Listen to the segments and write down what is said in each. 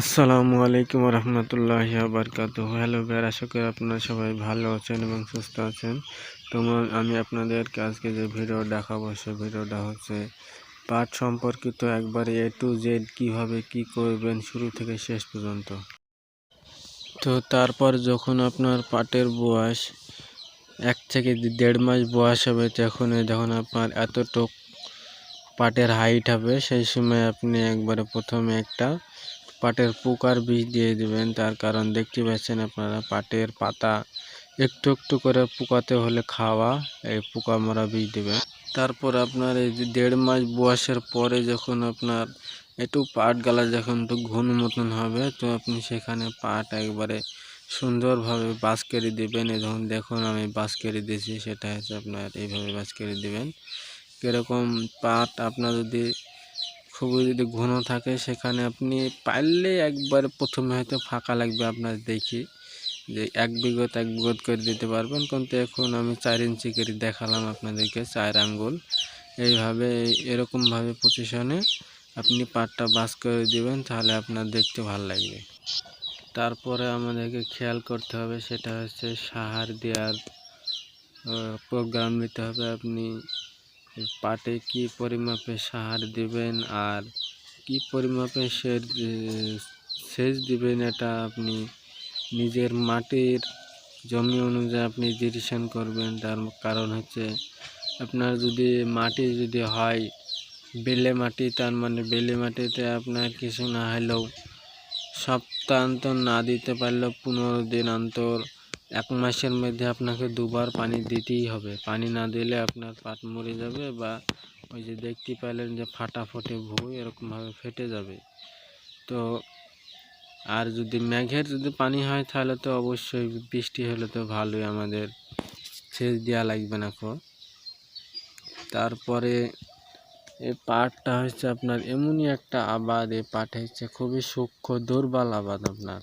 আসসালামু আলাইকুম রহমতুল্লাহ বারকাত হ্যালো ভাইয়ার, আশা করি আপনারা সবাই ভালো আছেন এবং সুস্থ আছেন। তোমার আমি আপনাদেরকে আজকে যে ভিডিও দেখাবো সে ভিডিওটা হচ্ছে পাট সম্পর্কিত একবারে এ টু জেড কীভাবে কি করবেন শুরু থেকে শেষ পর্যন্ত। তো তারপর যখন আপনার পাটের বয়স এক থেকে দেড় মাস বয়স হবে, তখন যখন আপনার এতটুক পাটের হাইট হবে, সেই সময় আপনি একবারে প্রথমে একটা পাটের পোকার বিষ দিয়ে দিবেন, তার কারণ দেখতে পাচ্ছেন আপনারা, পাটের পাতা একটু একটু করে পোকাতে হলে খাওয়া, এই পোকা মরা বীজ দেবেন তারপর আপনার এই যে দেড় মাস বয়সের পরে যখন আপনার একটু পাট গালা যখন একটু ঘন মতন হবে, তো আপনি সেখানে পাট একবারে সুন্দরভাবে বাস করে দেবেন। এবং দেখুন আমি বাস করে দিয়েছি, সেটা হচ্ছে আপনার এইভাবে বাস করে দেবেন। কীরকম পাট আপনার যদি খুবই যদি ঘন থাকে, সেখানে আপনি পারলে একবার প্রথমে হয়তো ফাঁকা লাগবে আপনার দেখি। যে এক বিগত এক বিগত করে দিতে পারবেন। কিন্তু এখন আমি চার ইঞ্চি করে দেখালাম আপনাদেরকে, চার আঙ্গুল। এইভাবে, এরকমভাবে পজিশনে আপনি পাটটা বাস করে দিবেন, তাহলে আপনার দেখতে ভালো লাগবে। তারপরে আমাদেরকে খেয়াল করতে হবে, সেটা হচ্ছে সাহার দেওয়ার প্রোগ্রাম নিতে হবে। আপনি পাটে কি পরিমাপে সার দিবেন আর কি পরিমাপে সেচ সেচ দিবেন এটা আপনি নিজের মাটির জমি অনুযায়ী আপনি ডিসিশন করবেন। তার কারণ হচ্ছে আপনার যদি মাটি যদি হয় বেলে মাটি, তার মানে বেলে মাটিতে আপনার কিছু না হলেও সপ্তাহান্তর না দিতে পারলেও পনেরো দিন অন্তর এক মাসের মধ্যে আপনাকে দুবার পানি দিতেই হবে। পানি না দিলে আপনার পাট মরে যাবে বা ওই যে দেখতে পেলেন যে ফাটাফাটি ভুঁই এরকমভাবে ফেটে যাবে। তো আর যদি মেঘের যদি পানি হয় তাহলে তো অবশ্যই বৃষ্টি হলে তো ভালোই আমাদের সেচ দেওয়া লাগবে না কো। তারপরে এই পাটটা হচ্ছে আপনার এমনই একটা আবাদ এই পাট হচ্ছে খুবই সূক্ষ্ম দুর্বল আবাদ আপনার।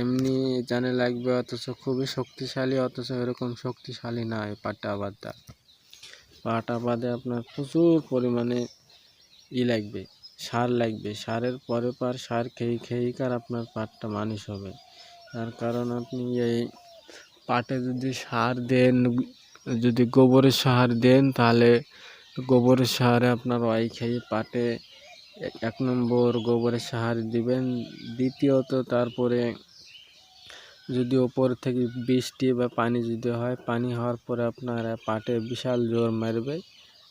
এমনি জানে লাগবে অথচ খুবই শক্তিশালী, অথচ এরকম শক্তিশালী না এই পাট আবাদটা পাট আবাদে আপনার প্রচুর পরিমাণে ই লাগবে, সার লাগবে। সারের পরে পর সার খেয়ে খেয়েই কার আপনার পাটটা মানুষ হবে। তার কারণ আপনি এই পাটে যদি সার দেন, যদি গোবরের সার দেন, তাহলে গোবরের সারে আপনার ওয়াই খেয়ে পাটে এক নম্বর গোবরের সার দিবেন। দ্বিতীয়ত তারপরে যদি ওপর থেকে বৃষ্টি বা পানি যদি হয়, পানি হওয়ার পরে আপনার পাটে বিশাল জোর মারবে।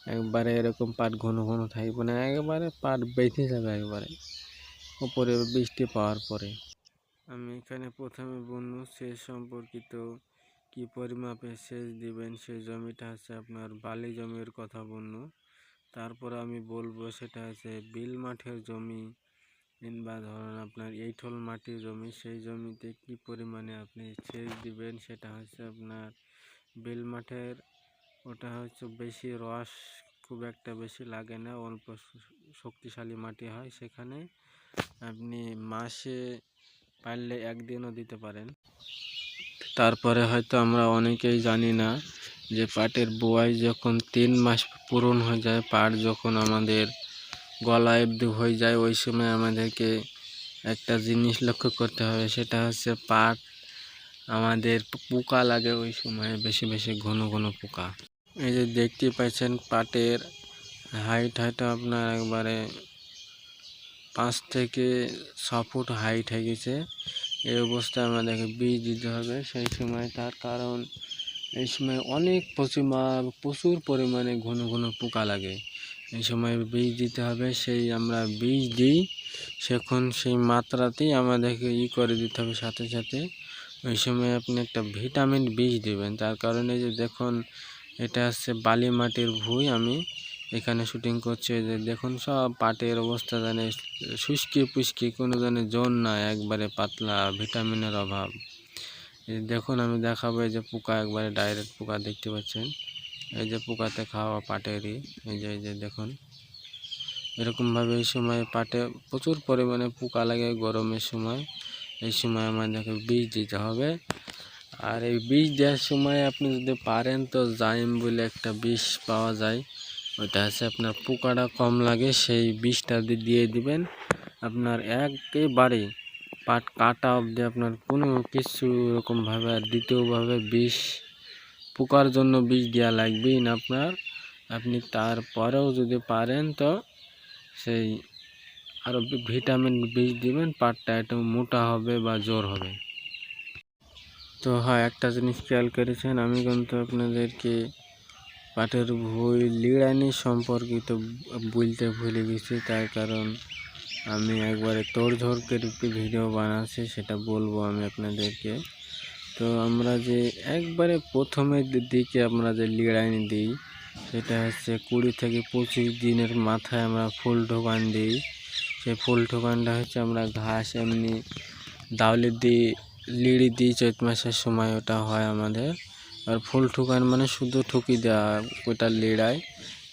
একবারে এরকম পাট ঘন ঘন থাকবে না, একবারে পাট বেঁধে যাবে একবারে ওপরে বৃষ্টি পাওয়ার পরে। আমি এখানে প্রথমে বলব, সেচ সম্পর্কিত কি পরিমাপে সেচ দিবেন সেই জমিটা হচ্ছে আপনার বালি জমির কথা বলব। তারপর আমি বলব, সেটা হচ্ছে বিল মাঠের জমি কিংবা ধরুন আপনার এইঠল মাটির জমি, সেই জমিতে কি পরিমাণে আপনি সেচ দিবেন সেটা হচ্ছে আপনার বেল মাঠের ওটা হচ্ছে বেশি রস খুব একটা বেশি লাগে না, অল্প শক্তিশালী মাটি হয়। সেখানে আপনি মাসে পারলে একদিনও দিতে পারেন। তারপরে হয়তো আমরা অনেকেই জানি না যে পাটের বোয়াই যখন তিন মাস পূরণ হয়ে যায়, পাট যখন আমাদের গলা অবধি হয়ে যায়, ওই সময় আমাদেরকে একটা জিনিস লক্ষ্য করতে হবে, সেটা হচ্ছে পাট। আমাদের পোকা লাগে ওই সময়, বেশি বেশি ঘন ঘন পোকা। এই যে দেখতে পাচ্ছেন পাটের হাইট হয়তো আপনার একবারে পাঁচ থেকে ছ ফুট হাইট হয়ে গেছে। এই অবস্থায় আমাদেরকে বীজ দিতে হবে, সেই সময় তার কারণ এই সময় অনেক প্রচুর প্রচুর পরিমাণে ঘন ঘন পোকা লাগে। এই সময় বীজ দিতে হবে, সেই আমরা বীজ দিই, সেখন সেই মাত্রাতেই আমাদেরকে ই করে দিতে হবে সাথে সাথে। ওই সময় আপনি একটা ভিটামিন বীজ দেবেন, তার কারণে যে দেখুন, এটা হচ্ছে বালি মাটির ভুঁই, আমি এখানে শুটিং করছি যে দেখুন সব পাটের অবস্থা জানে শুষ্কি পুষ্কি, কোনো জানে জোন না একবারে পাতলা, ভিটামিনের অভাব। দেখুন, আমি দেখাবো যে পোকা, একবারে ডাইরেক্ট পোকা দেখতে পাচ্ছেন। এই যে পোকাতে খাওয়া পাটেরই, এই যে এই যে দেখুন। এরকমভাবে এই সময় পাটে প্রচুর পরিমাণে পোকা লাগে গরমের সময়। এই সময় আমাদেরকে বীজ দিতে হবে। আর এই বীজ দেওয়ার সময় আপনি যদি পারেন তো জাইম বলে একটা বিষ পাওয়া যায়। ওইটা হচ্ছে আপনার পোকাটা কম লাগে, সেই বিষটা দিয়ে দিবেন। আপনার একেবারে পাট কাটা অবধি আপনার কোনো কিছু এরকমভাবে আর দ্বিতীয়ভাবে বিষ পোকার জন্য বিষ দেওয়া লাগবেই না আপনার। আপনি তারপরেও যদি পারেন তো সেই আরও ভিটামিন বিষ দিবেন, পাটটা একটু মোটা হবে বা জোর হবে। তো হ্যাঁ একটা জিনিস খেয়াল করেছেন, আমি কিন্তু আপনাদেরকে পাটের ভুই লিড়ানি সম্পর্কিত বলতে ভুলে গেছি, তার কারণ আমি একবারে তোড়ঝোড় করে ভিডিও বানাচ্ছি, সেটা বলব আমি আপনাদেরকে। তো আমরা যে একবারে প্রথমের দিকে আমরা যে লিড়ানি দিই, সেটা হচ্ছে কুড়ি থেকে পঁচিশ দিনের মাথায় আমরা ফুল ঢোকান দিই। সেই ফুল ঠোকানটা হচ্ছে আমরা ঘাস এমনি দাউলি দিই, লিড়ি দিই, চৈত মাসের সময় ওটা হয় আমাদের। আর ফুল ঠোকান মানে শুধু ঠুকি দেওয়া, ওটা লিড়ায়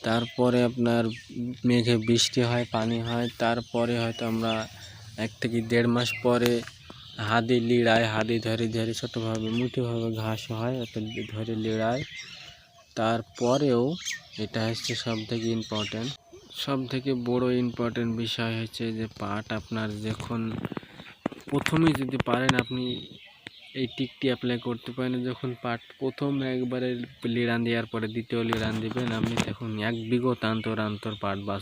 তারপরে আপনার মেঘে বৃষ্টি হয়, পানি হয়, তারপরে হয়তো আমরা এক থেকে দেড় মাস পরে হাদি লিড়ায়, হাদি ধরে ধরে ছোটোভাবে, মুঠোভাবে ঘাস হয় ওটা ধরে লিড়ায়। তারপরেও এটা হচ্ছে সব থেকে ইম্পর্ট্যান্ট সব থেকে বড় ইম্পর্ট্যান্ট বিষয় হচ্ছে যে পাট আপনার যখন প্রথমেই যদি পারেন আপনি এই টিকটি অ্যাপ্লাই করতে পারেন। যখন পাট প্রথম একবারে লিড়ান দেওয়ার পরে দ্বিতীয় লিড়ান দেবেন, আপনি তখন এক বিঘত আন্তর আন্তর পাট বাস